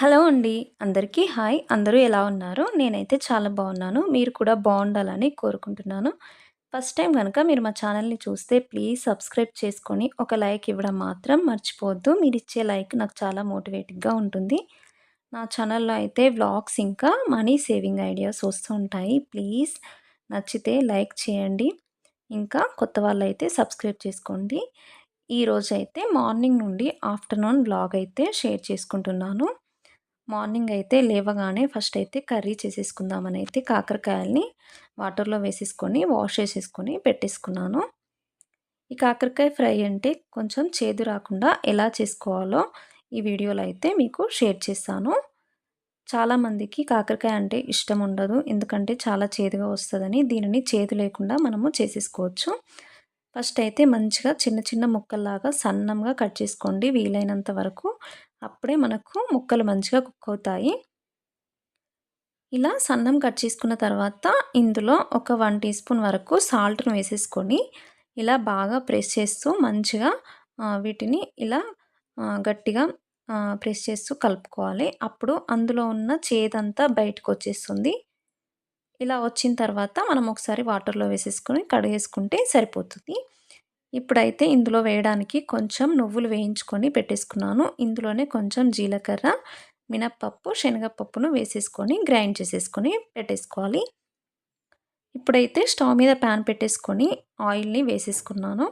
Hello అండి. అందరికీ hi. అందరూ ఎలా ఉన్నారు? నేనైతే చాలా బాగున్నాను. మీరు కూడా బాగుండాలని కోరుకుంటున్నాను. ఫస్ట్ టైం కనుక మీరు మా ఛానల్‌ని చూస్తే ప్లీజ్ సబ్స్క్రైబ్ చేసుకొని ఒక లైక్ ఇవ్వడం మాత్రం మర్చిపోవద్దు. మీరిచ్చే లైక్ నాకు చాలా మోటివేటింగ్‌గా ఉంటుంది. నా ఛానల్‌లో అయితే వ్లాగ్స్ ఇంకా మనీ సేవింగ్ ఐడియాస్ వస్తూ ఉంటాయి. ప్లీజ్ నచ్చితే లైక్ చేయండి. ఇంకా కొత్త వాళ్ళైతే సబ్స్క్రైబ్ చేసుకోండి. ఈరోజైతే మార్నింగ్ నుండి ఆఫ్టర్‌నూన్ వ్లాగ్ అయితే షేర్ చేసుకుంటున్నాను. మార్నింగ్ అయితే లేవగానే ఫస్ట్ అయితే కర్రీ చేసేసుకుందామని అయితే కాకరకాయల్ని వాటర్లో వేసేసుకొని వాష్ చేసేసుకొని పెట్టేసుకున్నాను. ఈ కాకరకాయ ఫ్రై అంటే కొంచెం చేదు రాకుండా ఎలా చేసుకోవాలో ఈ వీడియోలో అయితే మీకు షేర్ చేస్తాను. చాలామందికి కాకరకాయ అంటే ఇష్టం ఉండదు ఎందుకంటే చాలా చేదుగా వస్తుందని దీనిని చేదు లేకుండా మనము చేసేసుకోవచ్చు. ఫస్ట్ అయితే మంచిగా చిన్న చిన్న ముక్కల్లాగా సన్నంగా కట్ చేసుకోండి వీలైనంత వరకు అప్పుడే మనకు ముక్కలు మంచిగా కుక్ అవుతాయి. ఇలా సన్నం కట్ చేసుకున్న తర్వాత ఇందులో ఒక వన్ టీ స్పూన్ వరకు సాల్ట్ను వేసేసుకొని ఇలా బాగా ప్రెస్ చేస్తూ మంచిగా వీటిని ఇలా గట్టిగా ప్రెస్ చేస్తూ కలుపుకోవాలి. అప్పుడు అందులో ఉన్న చేదంతా బయటకు వచ్చేస్తుంది. ఇలా వచ్చిన తర్వాత మనం ఒకసారి వాటర్లో వేసేసుకొని కడిగేసుకుంటే సరిపోతుంది. ఇప్పుడైతే ఇందులో వేయడానికి కొంచెం నువ్వులు వేయించుకొని పెట్టేసుకున్నాను. ఇందులోనే కొంచెం జీలకర్ర మినప్పప్పు శనగపప్పును వేసేసుకొని గ్రైండ్ చేసేసుకొని పెట్టేసుకోవాలి. ఇప్పుడైతే స్టవ్ మీద ప్యాన్ పెట్టేసుకొని ఆయిల్ని వేసేసుకున్నాను.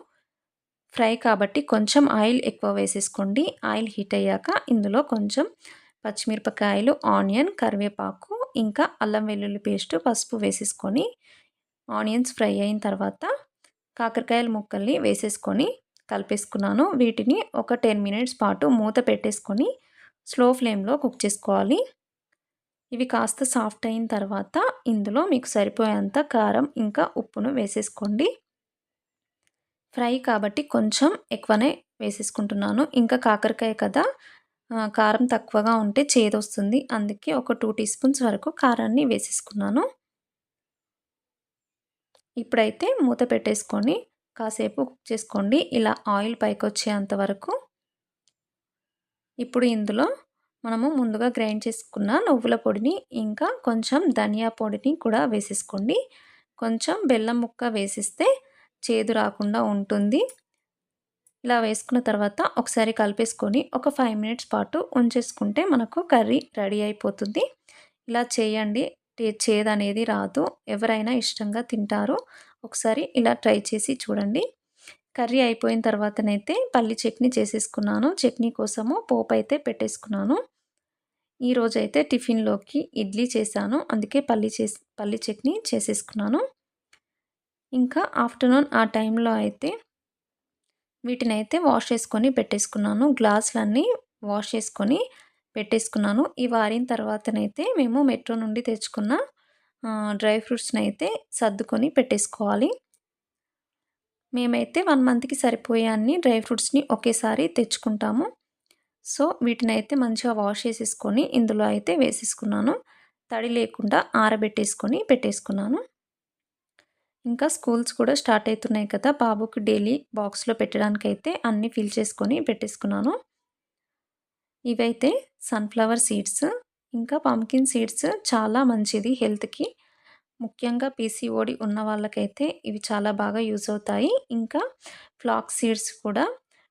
ఫ్రై కాబట్టి కొంచెం ఆయిల్ ఎక్కువ వేసేసుకోండి. ఆయిల్ హీట్ అయ్యాక ఇందులో కొంచెం పచ్చిమిరపకాయలు ఆనియన్ కరివేపాకు ఇంకా అల్లం వెల్లుల్లి పేస్ట్ పసుపు వేసేసుకొని ఆనియన్స్ ఫ్రై అయిన తర్వాత కాకరకాయల ముక్కల్ని వేసేసుకొని కలిపేసుకున్నాను. వీటిని ఒక టెన్ మినిట్స్ పాటు మూత పెట్టేసుకొని స్లో ఫ్లేమ్లో కుక్ చేసుకోవాలి. ఇవి కాస్త సాఫ్ట్ అయిన తర్వాత ఇందులో మీకు సరిపోయేంత కారం ఇంకా ఉప్పును వేసేసుకోండి. ఫ్రై కాబట్టి కొంచెం ఎక్కువనే వేసేసుకుంటున్నాను. ఇంకా కాకరకాయ కదా కారం తక్కువగా ఉంటే చేదొస్తుంది. అందుకే ఒక టూ టీ స్పూన్స్ వరకు కారాన్ని వేసేసుకున్నాను. ఇప్పుడైతే మూత పెట్టేసుకొని కాసేపు కుక్ చేసుకోండి. ఇలా ఆయిల్ పైకి వచ్చేంత వరకు. ఇప్పుడు ఇందులో మనము ముందుగా గ్రైండ్ చేసుకున్న నువ్వుల పొడిని ఇంకా కొంచెం ధనియా పొడిని కూడా వేసేసుకోండి. కొంచెం బెల్లం ముక్క వేసిస్తే చేదు రాకుండా ఉంటుంది. ఇలా వేసుకున్న తర్వాత ఒకసారి కలిపేసుకొని ఒక ఫైవ్ మినిట్స్ పాటు ఉంచేసుకుంటే మనకు కర్రీ రెడీ అయిపోతుంది. ఇలా చేయండి. చేదు అనేది రాదు. ఎవరైనా ఇష్టంగా తింటారు. ఒకసారి ఇలా ట్రై చేసి చూడండి. కర్రీ అయిపోయిన తర్వాతనైతే పల్లి చట్నీ చేసేసుకున్నాను. చట్నీ కోసము పోపు అయితే పెట్టేసుకున్నాను. ఈరోజైతే టిఫిన్లోకి ఇడ్లీ చేశాను. అందుకే పల్లి చేసి పల్లి చట్నీ చేసేసుకున్నాను. ఇంకా ఆఫ్టర్నూన్ ఆ టైంలో అయితే వీటిని అయితే వాష్ చేసుకొని పెట్టేసుకున్నాను. గ్లాసులన్నీ వాష్ చేసుకొని పెట్టేసుకున్నాను. ఈ వారిన తర్వాతనైతే మేము మెట్రో నుండి తెచ్చుకున్న డ్రై ఫ్రూట్స్ని అయితే సర్దుకొని పెట్టేసుకోవాలి. మేమైతే వన్ మంత్కి సరిపోయే అన్ని డ్రై ఫ్రూట్స్ని ఒకేసారి తెచ్చుకుంటాము. సో వీటిని అయితే మంచిగా వాష్ చేసేసుకొని ఇందులో అయితే వేసేసుకున్నాను. తడి లేకుండా ఆరబెట్టేసుకొని పెట్టేసుకున్నాను. ఇంకా స్కూల్స్ కూడా స్టార్ట్ అవుతున్నాయి కదా బాబుకి డైలీ బాక్స్లో పెట్టడానికైతే అన్నీ ఫిల్ చేసుకొని పెట్టేసుకున్నాను. ఇవైతే సన్ఫ్లవర్ సీడ్స్ ఇంకా పంకిన్ సీడ్స్ చాలా మంచిది హెల్త్కి ముఖ్యంగా పీసీఓడి ఉన్న వాళ్ళకైతే ఇవి చాలా బాగా యూజ్ అవుతాయి. ఇంకా ఫ్లాక్ సీడ్స్ కూడా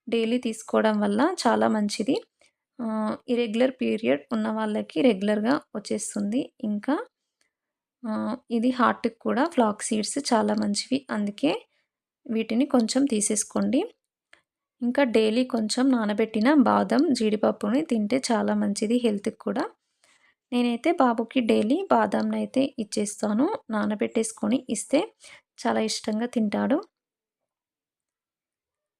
డైలీ తీసుకోవడం వల్ల చాలా మంచిది. ఇరెగ్యులర్ పీరియడ్ ఉన్న వాళ్ళకి రెగ్యులర్గా వచ్చేస్తుంది. ఇంకా ఇది హార్ట్కి కూడా ఫ్లాక్ సీడ్స్ చాలా మంచివి. అందుకే వీటిని కొంచెం తీసేసుకోండి. ఇంకా డైలీ కొంచెం నానబెట్టిన బాదం జీడిపప్పుని తింటే చాలా మంచిది హెల్త్కి కూడా. నేనైతే బాబుకి డైలీ బాదాంని అయితే ఇచ్చేస్తాను. నానబెట్టేసుకొని ఇస్తే చాలా ఇష్టంగా తింటాడు.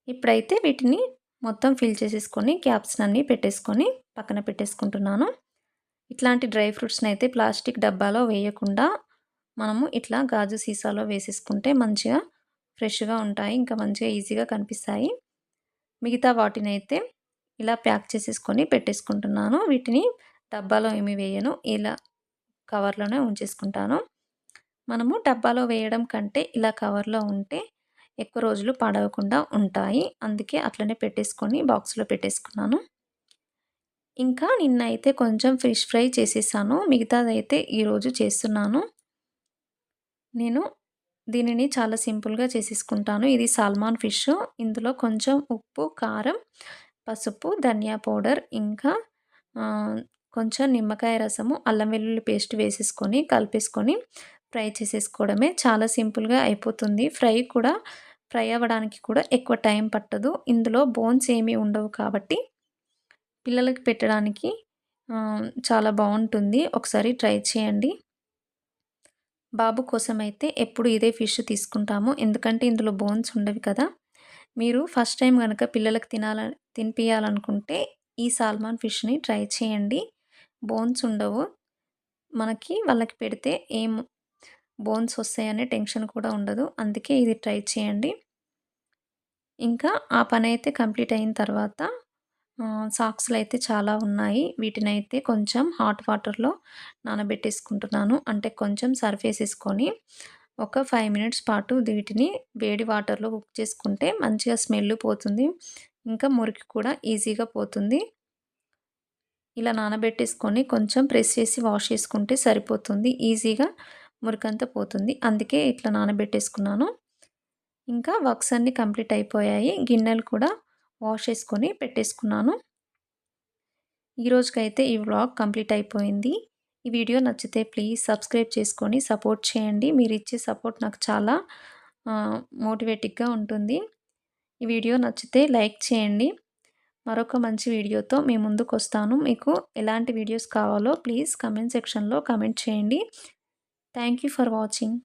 ఇప్పుడైతే వీటిని మొత్తం ఫిల్ చేసేసుకొని క్యాప్స్ని అన్నీ పెట్టేసుకొని పక్కన పెట్టేసుకుంటున్నాను. ఇట్లాంటి డ్రై ఫ్రూట్స్ని అయితే ప్లాస్టిక్ డబ్బాలో వేయకుండా మనము ఇట్లా గాజు సీసాలో వేసేసుకుంటే మంచిగా ఫ్రెష్గా ఉంటాయి. ఇంకా మంచిగా ఈజీగా కనిపిస్తాయి. మిగతా వాటిని అయితే ఇలా ప్యాక్ చేసేసుకొని పెట్టేసుకుంటున్నాను. వీటిని డబ్బాలో ఏమి వేయను. ఇలా కవర్లోనే ఉంచేసుకుంటాను. మనము డబ్బాలో వేయడం కంటే ఇలా కవర్లో ఉంటే ఎక్కువ రోజులు పాడవకుండా ఉంటాయి. అందుకే అట్లనే పెట్టేసుకొని బాక్స్లో పెట్టేసుకున్నాను. ఇంకా నిన్నైతే కొంచెం ఫిష్ ఫ్రై చేసేసాను. మిగతాదైతే ఈరోజు చేస్తున్నాను. నేను దీనిని చాలా సింపుల్గా చేసేసుకుంటాను. ఇది సాల్మాన్ ఫిష్. ఇందులో కొంచెం ఉప్పు కారం పసుపు ధనియా పౌడర్ ఇంకా కొంచెం నిమ్మకాయ రసము అల్లం వెల్లుల్లి పేస్ట్ వేసేసుకొని కలిపేసుకొని ఫ్రై చేసేసుకోవడమే చాలా సింపుల్గా అయిపోతుంది. ఫ్రై కూడా ఫ్రై అవ్వడానికి కూడా ఎక్కువ టైం పట్టదు. ఇందులో బోన్స్ ఏమీ ఉండవు కాబట్టి పిల్లలకి పెట్టడానికి చాలా బాగుంటుంది. ఒకసారి ట్రై చేయండి. బాబు కోసం అయితే ఎప్పుడు ఇదే ఫిష్ తీసుకుంటాము. ఎందుకంటే ఇందులో బోన్స్ ఉండవి కదా. మీరు ఫస్ట్ టైం కనుక పిల్లలకు తినాల తినిపించాలనుకుంటే ఈ సాల్మాన్ ఫిష్ని ట్రై చేయండి. బోన్స్ ఉండవు. మనకి వాళ్ళకి పెడితే ఏం బోన్స్ వస్తాయనే టెన్షన్ కూడా ఉండదు. అందుకే ఇది ట్రై చేయండి. ఇంకా ఆ పని అయితే కంప్లీట్ అయిన తర్వాత సాక్స్లు అయితే చాలా ఉన్నాయి. వీటిని అయితే కొంచెం హాట్ వాటర్లో నానబెట్టేసుకుంటున్నాను. అంటే కొంచెం సర్ఫ్ వేసేసుకొని ఒక ఫైవ్ మినిట్స్ పాటు వీటిని వేడి వాటర్లో కుక్ చేసుకుంటే మంచిగా స్మెల్ పోతుంది. ఇంకా మురికి కూడా ఈజీగా పోతుంది. ఇలా నానబెట్టేసుకొని కొంచెం ప్రెస్ చేసి వాష్ చేసుకుంటే సరిపోతుంది. ఈజీగా మురికంతా పోతుంది. అందుకే ఇట్లా నానబెట్టేసుకున్నాను. ఇంకా వర్క్స్ అన్నీ కంప్లీట్ అయిపోయాయి. గిన్నెలు కూడా వాష్ చేసుకొని పెట్టేసుకున్నాను. ఈరోజుకైతే ఈ వ్లాగ్ కంప్లీట్ అయిపోయింది. ఈ వీడియో నచ్చితే ప్లీజ్ సబ్స్క్రైబ్ చేసుకొని సపోర్ట్ చేయండి. మీరు ఇచ్చే సపోర్ట్ నాకు చాలా మోటివేటిక్గా ఉంటుంది. ఈ వీడియో నచ్చితే లైక్ చేయండి. మరొక మంచి వీడియోతో మీ ముందుకు వస్తాను. మీకు ఎలాంటి వీడియోస్ కావాలో ప్లీజ్ కమెంట్ సెక్షన్లో కమెంట్ చేయండి. Thank for watching.